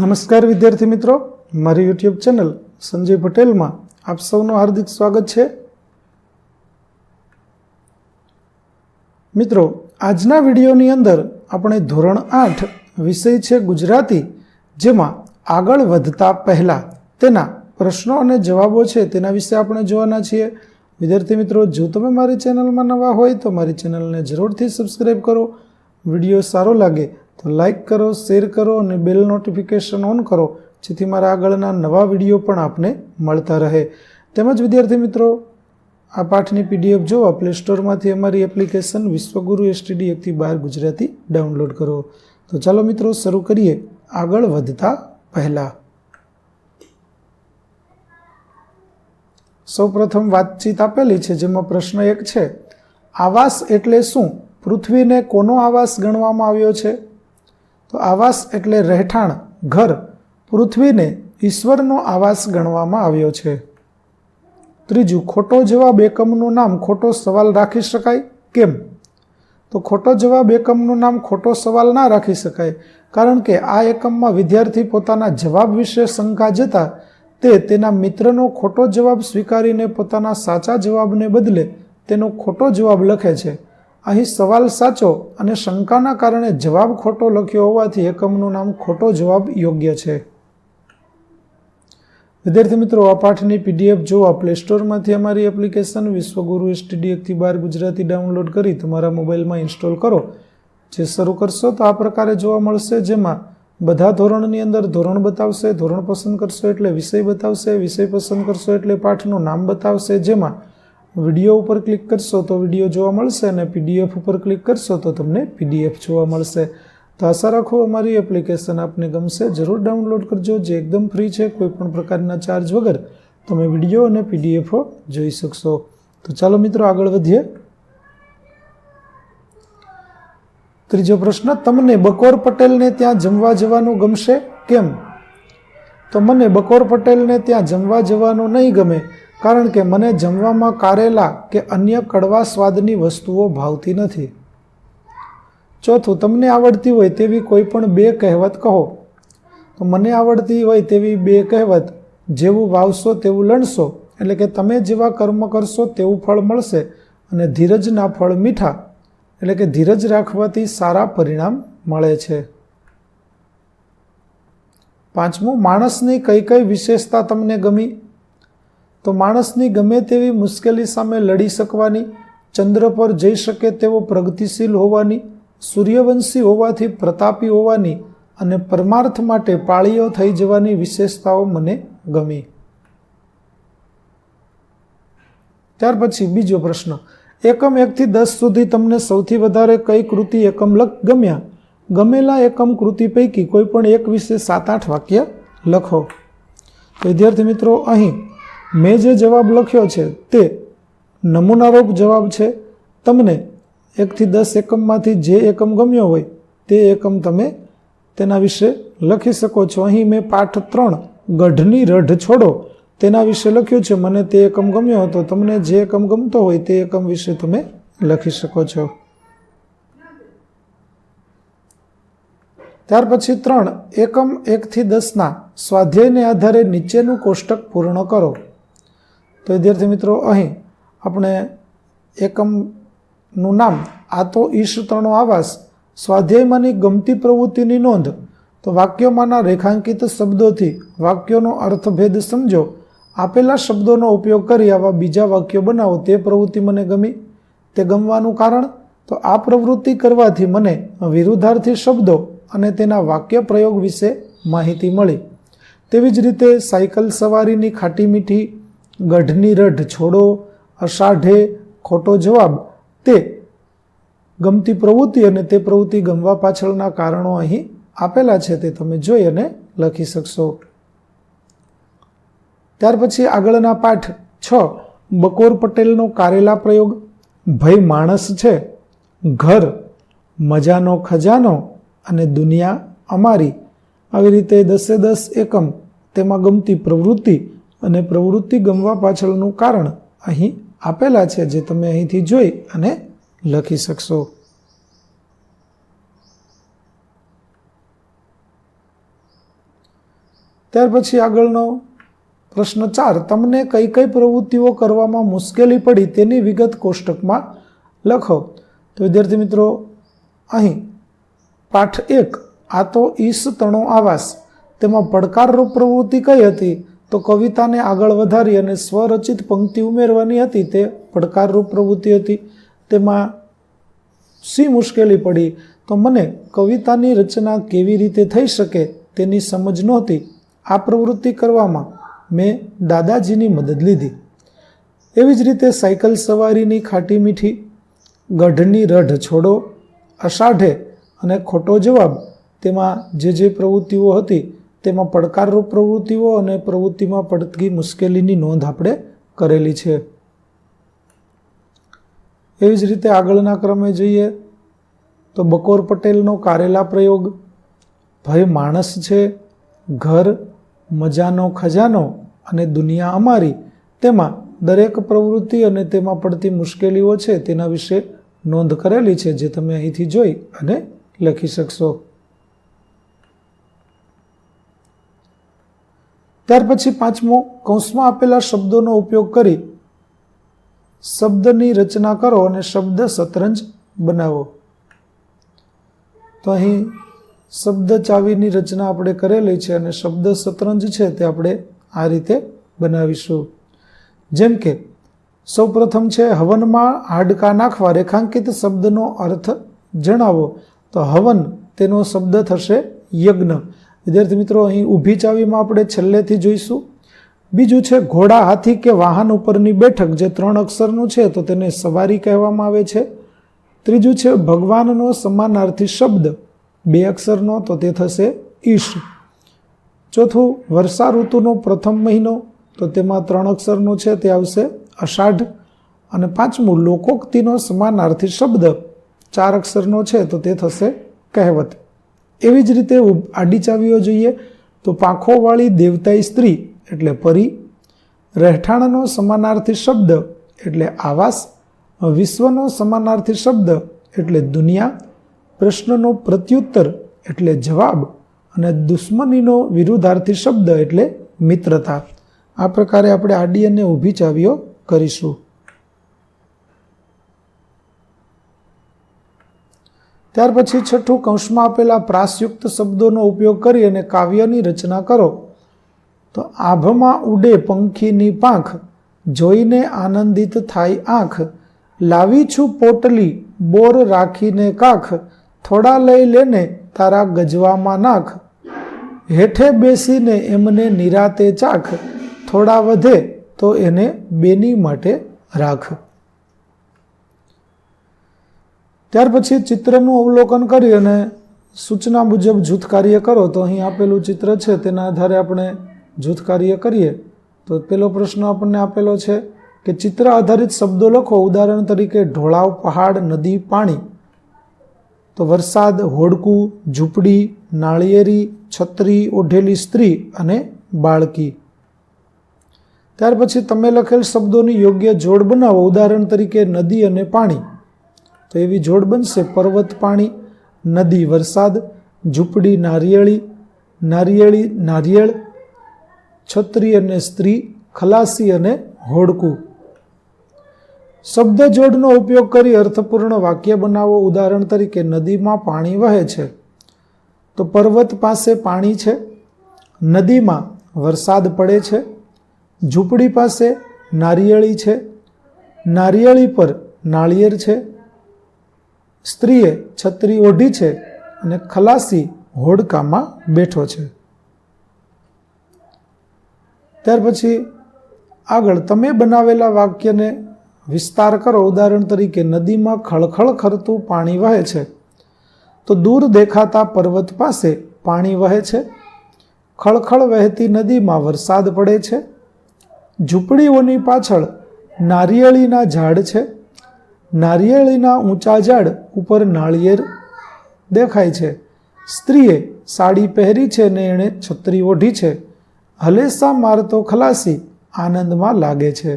નમસ્કાર વિદ્યાર્થી મિત્રો. મારી યુટ્યુબ ચેનલ સંજય પટેલમાં આપ સૌનું હાર્દિક સ્વાગત છે. મિત્રો, આજના વિડીયોની અંદર આપણે ધોરણ આઠ વિષય છે ગુજરાતી, જેમાં આગળ વધતા પહેલાં તેના પ્રશ્નો અને જવાબો છે તેના વિશે આપણે જોવાના છીએ. વિદ્યાર્થી મિત્રો, જો તમે મારી ચેનલમાં નવા હોય તો મારી ચેનલને જરૂરથી સબસ્ક્રાઈબ કરો. વીડિયો સારો લાગે તો લાઈક કરો શેર કરો અને બેલ નોટિફિકેશન ઓન કરો, જેથી મારા આગળના નવા વીડિયો પણ આપને મળતા રહે. તેમજ વિદ્યાર્થી મિત્રો, આ પાઠની પીડીએફ જોવા પ્લે સ્ટોરમાંથી અમારી એપ્લિકેશન વિશ્વગુરુ એસટીડી એકથી બાર ગુજરાતી ડાઉનલોડ કરો. તો ચાલો મિત્રો, શરૂ કરીએ આગળ વધતા પહેલાં. સૌપ્રથમ વાતચીત આપેલી છે, જેમાં પ્રશ્ન એક છે, આવાસ એટલે શું? પૃથ્વીને કોનો આવાસ ગણવામાં આવ્યો છે? તો આવાસ એટલે રહેઠાણ, ઘર, પૃથ્વીને ઈશ્વરનો આવાસ ગણવામાં આવ્યો છે. ત્રીજું, ખોટો જવાબ એકમનું નામ ખોટો સવાલ રાખી શકાય? કેમ? તો ખોટો જવાબ એકમનું નામ ખોટો સવાલ ના રાખી શકાય, કારણ કે આ એકમમાં વિદ્યાર્થી પોતાના જવાબ વિશે શંકા જતા તે તેના મિત્રનો ખોટો જવાબ સ્વીકારીને પોતાના સાચા જવાબને બદલે તેનો ખોટો જવાબ લખે છે. અહીં સવાલ સાચો અને શંકાના કારણે જવાબ ખોટો લખ્યો હોવાથી એકમનું નામ ખોટો જવાબ યોગ્ય છે. વિદ્યાર્થી મિત્રો, આ પાઠની પીડીએફ જોવા પ્લે સ્ટોરમાંથી અમારી એપ્લિકેશન વિશ્વગુરુ એસટીડી એકથી બાર ગુજરાતી ડાઉનલોડ કરી તમારા મોબાઈલમાં ઇન્સ્ટોલ કરો. જે શરૂ કરશો તો આ પ્રકારે જોવા મળશે, જેમાં બધા ધોરણની અંદર ધોરણ બતાવશે, ધોરણ પસંદ કરશો એટલે વિષય બતાવશે, વિષય પસંદ કરશો એટલે પાઠનું નામ બતાવશે, જેમાં વીડિયો ઉપર ક્લિક કરશો તો વીડિયો જોવા મળશે અને પીડીએફ ઉપર ક્લિક કરશો તો તમને પીડીએફ જોવા મળશે. તો આશા રાખો અમારી એપ્લિકેશન આપને ગમશે. જરૂર ડાઉનલોડ કરજો. જે એકદમ ફ્રી છે, કોઈ પણ પ્રકારના ચાર્જ વગર તમે વીડિયો અને પીડીએફો જોઈ શકશો. તો ચાલો મિત્રો આગળ વધીએ. ત્રીજો પ્રશ્ન, તમને બકોર પટેલને ત્યાં જમવા જવાનું ગમશે? કેમ? તો મને બકોર પટેલને ત્યાં જમવા જવાનું નહીં ગમે. કારણ કે મને જમવામાં કારેલા કે અન્ય કડવા સ્વાદની વસ્તુઓ ભાવતી નથી. ચોથું, તમને આવડતી હોય તેવી કોઈ પણ બે કહેવત કહો. તો મને આવડતી હોય તેવી બે કહેવત, જેવું વાવશો તેવું લણશો, એટલે કે તમે જેવા કર્મ કરશો તેવું ફળ મળશે અને ધીરજના ફળ મીઠા, એટલે કે ધીરજ રાખવાથી સારા પરિણામ મળે છે. પાંચમું, માણસની કઈ કઈ વિશેષતા તમને ગમી? તો માણસની ગમે તેવી મુશ્કેલી સામે લડી શકવાની, ચંદ્ર પર જઈ શકે તેવો પ્રગતિશીલ હોવાની, સૂર્યવંશી હોવાથી પ્રતાપી હોવાની અને પરમાર્થ માટે પાળીઓ થઈ જવાની વિશેષતાઓ મને ગમી. ત્યાર પછી બીજો પ્રશ્ન. એકમ એકથી દસ સુધી તમને સૌથી વધારે કઈ કૃતિ એકમ લખ ગમ્યા? ગમેલા એકમ કૃતિ પૈકી કોઈ પણ એક વિશે સાત આઠ વાક્ય લખો. વિદ્યાર્થી મિત્રો, અહીં મેં જે જવાબ લખ્યો છે તે નમૂનારૂપ જવાબ છે. તમને એકથી દસ એકમમાંથી જે એકમ ગમ્યો હોય તે એકમ તમે તેના વિશે લખી શકો છો. અહીં મેં પાઠ ત્રણ, ગઢની રઢ છોડો, તેના વિશે લખ્યું છે. મને તે એકમ ગમ્યો હતો. તમને જે એકમ ગમતો હોય તે એકમ વિશે તમે લખી શકો છો. ત્યાર પછી ત્રણ, એકમ એકથી દસના સ્વાધ્યાયને આધારે નીચેનું કોષ્ટક પૂર્ણ કરો. તો વિદ્યાર્થી મિત્રો, અહીં આપણે એકમનું નામ આ તો ઈશ તણો આવાસ, સ્વાધ્યાયમાંની ગમતી પ્રવૃત્તિની નોંધ. તો વાક્યોમાંના રેખાંકિત શબ્દોથી વાક્યોનો અર્થભેદ સમજો. આપેલા શબ્દોનો ઉપયોગ કરી આવા બીજા વાક્યો બનાવો. તે પ્રવૃત્તિ મને ગમી. તે ગમવાનું કારણ, તો આ પ્રવૃત્તિ કરવાથી મને વિરુદ્ધાર્થી શબ્દો અને તેના વાક્ય પ્રયોગ વિશે માહિતી મળી. તેવી જ રીતે સાયકલ સવારીની ખાટી મીઠી ગઢની રઢ છોડો, અષાઢે ખોટો જવાબ. તે ગમતી પ્રવૃત્તિ અને તે પ્રવૃત્તિ ગમવા પાછળના કારણો અહીં આપેલા છે તે તમે જોઈ અને લખી શકશો. ત્યાર પછી આગળના પાઠ છ. બકોર પટેલનો કારેલા પ્રયોગ. ભય માણસ છે. ઘર મજાનો ખજાનો અને દુનિયા અમારી. આવી રીતે દસે દસ એકમ તેમાં ગમતી પ્રવૃત્તિ અને પ્રવૃત્તિ ગમવા પાછળનું કારણ અહીં આપેલા છે, જે તમે અહીંથી જોઈ અને લખી શકશો. ત્યાર પછી આગળનો પ્રશ્ન ચાર, તમને કઈ કઈ પ્રવૃત્તિઓ કરવામાં મુશ્કેલી પડી તેની વિગત કોષ્ટકમાં લખો. તો વિદ્યાર્થી મિત્રો, અહીં પાઠ એક, આ તો ઈસ તણો આવાસ. તેમાં પડકારરૂપ પ્રવૃત્તિ કઈ હતી? તો કવિતાને આગળ વધારી અને સ્વરચિત પંક્તિ ઉમેરવાની હતી તે પડકારરૂપ પ્રવૃત્તિ હતી. તેમાં શી મુશ્કેલી પડી? તો મને કવિતાની રચના કેવી રીતે થઈ શકે તેની સમજ નહોતી. આ પ્રવૃત્તિ કરવામાં મેં દાદાજીની મદદ લીધી. એવી જ રીતે સાયકલ સવારીની ખાટી મીઠી, ગઢની રઢ છોડો, અષાઢે અને ખોટો જવાબ, તેમાં જે જે પ્રવૃત્તિઓ હતી તેમાં પડકારરૂપ પ્રવૃત્તિઓ અને પ્રવૃત્તિમાં પડતી મુશ્કેલીની નોંધ આપણે કરેલી છે. એવી જ રીતે આગળના ક્રમે જોઈએ તો બકોર પટેલનો કારેલા પ્રયોગ, ભય માણસ છે, ઘર, મજાનો ખજાનો અને દુનિયા અમારી, તેમાં દરેક પ્રવૃત્તિ અને તેમાં પડતી મુશ્કેલીઓ છે તેના વિશે નોંધ કરેલી છે જે તમે અહીંથી જોઈ અને લખી શકશો. ત્યાર પછી પાંચમો કૌંસમાં આપેલા શબ્દોનો ઉપયોગ કરી શબ્દની રચના કરો અને શબ્દ શતરંજ બનાવો. તો અહીં શબ્દ ચાવીની રચના આપણે કરેલી છે અને શબ્દ શતરંજ છે તે આપણે આ રીતે બનાવીશું. જેમ કે, સૌપ્રથમ છે હવનમાં હાડકા નાખવા રેખાંકિત શબ્દનો અર્થ જણાવો. તો હવન તેનો શબ્દ થશે યજ્ઞ. વિદ્યાર્થી મિત્રો, અહીં ઊભી ચાવીમાં આપણે છેલ્લેથી જોઈશું. બીજું છે, ઘોડા હાથી કે વાહન ઉપરની બેઠક, જે ત્રણ અક્ષરનું છે, તો તેને સવારી કહેવામાં આવે છે. ત્રીજું છે, ભગવાનનો સમાનાર્થી શબ્દ, બે અક્ષરનો, તો તે થશે ઈશ. ચોથું, વર્ષા ઋતુનો પ્રથમ મહિનો, તો તેમાં ત્રણ અક્ષરનો છે, તે આવશે અષાઢ. અને પાંચમું, લોકોક્તિનો સમાનાર્થી શબ્દ, ચાર અક્ષરનો છે, તો તે થશે કહેવત. એવી જ રીતે આડી ચાવીઓ જોઈએ તો પાંખોવાળી દેવતાઈ સ્ત્રી એટલે પરી, રહેઠાણનો સમાનાર્થી શબ્દ એટલે આવાસ, વિશ્વનો સમાનાર્થી શબ્દ એટલે દુનિયા, પ્રશ્નનો પ્રત્યુત્તર એટલે જવાબ અને દુશ્મનીનો વિરુદ્ધાર્થી શબ્દ એટલે મિત્રતા. આ પ્રકારે આપણે આડી અને ઊભી ચાવીઓ કરીશું. ત્યાર પછી છઠ્ઠું કૌંસમાં આપેલા પ્રાસયુક્ત શબ્દોનો ઉપયોગ કરી અને કાવ્યની રચના કરો. તો આભમાં ઉડે પંખીની પાંખ, જોઈને આનંદિત થાય આંખ, લાવી છું પોટલી, બોર રાખીને કાખ, થોડા લઈ લેને તારા ગજવામાં નાખ. હેઠે બેસીને એમને નિરાતે ચાખ, થોડા વધે તો એને બેની માટે રાખ. ત્યાર પછી ચિત્રનું અવલોકન કરી અને સૂચના મુજબ જૂથ કાર્ય કરો, તો અહીં આપેલું ચિત્ર છે, તેના આધારે આપણે જૂથ કાર્ય કરીએ. તો પેલો પ્રશ્ન આપણને આપેલો છે કે ચિત્ર આધારિત શબ્દો લખો. ઉદાહરણ તરીકે, ઢોળાવ, પહાડ, નદી, પાણી. તો વરસાદ, હોડકું, ઝૂંપડી, નાળિયેરી, છત્રી, ઓઢેલી સ્ત્રી અને બાળકી. ત્યાર પછી તમે લખેલ શબ્દોની યોગ્ય જોડ બનાવો. ઉદાહરણ તરીકે, નદી અને પાણી. તો એવી જોડ બનશે પર્વત પાણી, નદી વરસાદ, ઝૂંપડી નારિયેળી નારિયેળી નારિયેળ, છત્રી અને સ્ત્રી, ખલાસી અને હોડકું. શબ્દ જોડનો ઉપયોગ કરી અર્થપૂર્ણ વાક્ય બનાવો. ઉદાહરણ તરીકે, નદીમાં પાણી વહે છે. તો પર્વત પાસે પાણી છે. નદીમાં વરસાદ પડે છે. ઝૂંપડી પાસે નારિયેળી છે. નારિયેળી પર નાળિયેર છે. સ્ત્રીએ છત્રી ઓઢી છે અને ખલાસી હોડકામાં બેઠો છે. ત્યાર પછી આગળ તમે બનાવેલા વાક્યને વિસ્તાર કરો. ઉદાહરણ તરીકે, નદીમાં ખળખળ ખરતું પાણી વહે છે તો દૂર દેખાતા પર્વત પાસે પાણી વહે છે. ખળખળ વહેતી નદીમાં વરસાદ પડે છે. ઝૂંપડીઓની પાછળ નારિયેળીના ઝાડ છે. નારિયેળીના ઊંચા ઝાડ ઉપર નાળિયેર દેખાય છે. સ્ત્રીએ સાડી પહેરી છે ને એણે છત્રી ઓઢી છે. હલેસા મારતો ખલાસી આનંદમાં લાગે છે.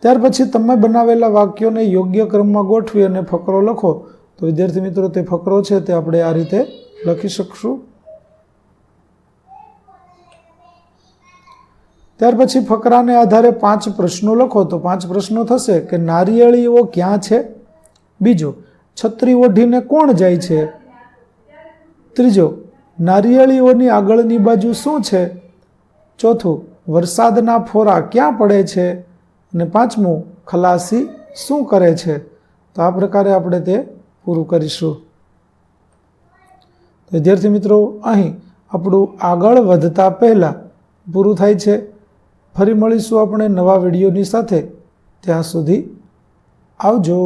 ત્યાર પછી તમે બનાવેલા વાક્યોને યોગ્ય ક્રમમાં ગોઠવી અને ફકરો લખો. તો વિદ્યાર્થી મિત્રો, તે ફકરો છે તે આપણે આ રીતે લખી શકશું. ત્યાર પછી ફકરાને આધારે પાંચ પ્રશ્નો લખો તો પાંચ પ્રશ્નો થશે કે નારિયેળીઓ ક્યાં છે? બીજો છત્રી ઓઢીને કોણ જાય છે? ત્રીજો, નારિયેળીઓની આગળની બાજુ શું છે? ચોથું, વરસાદના ફોરા ક્યાં પડે છે? અને પાંચમું, ખલાસી શું કરે છે? તો આ પ્રકારે આપણે તે પૂરું કરીશું. વિદ્યાર્થી મિત્રો, અહીં આપણું આગળ વધતા પહેલાં પૂરું થાય છે. ફરી મળીશું આપણે નવા વિડીયોની સાથે. ત્યાં સુધી આવજો.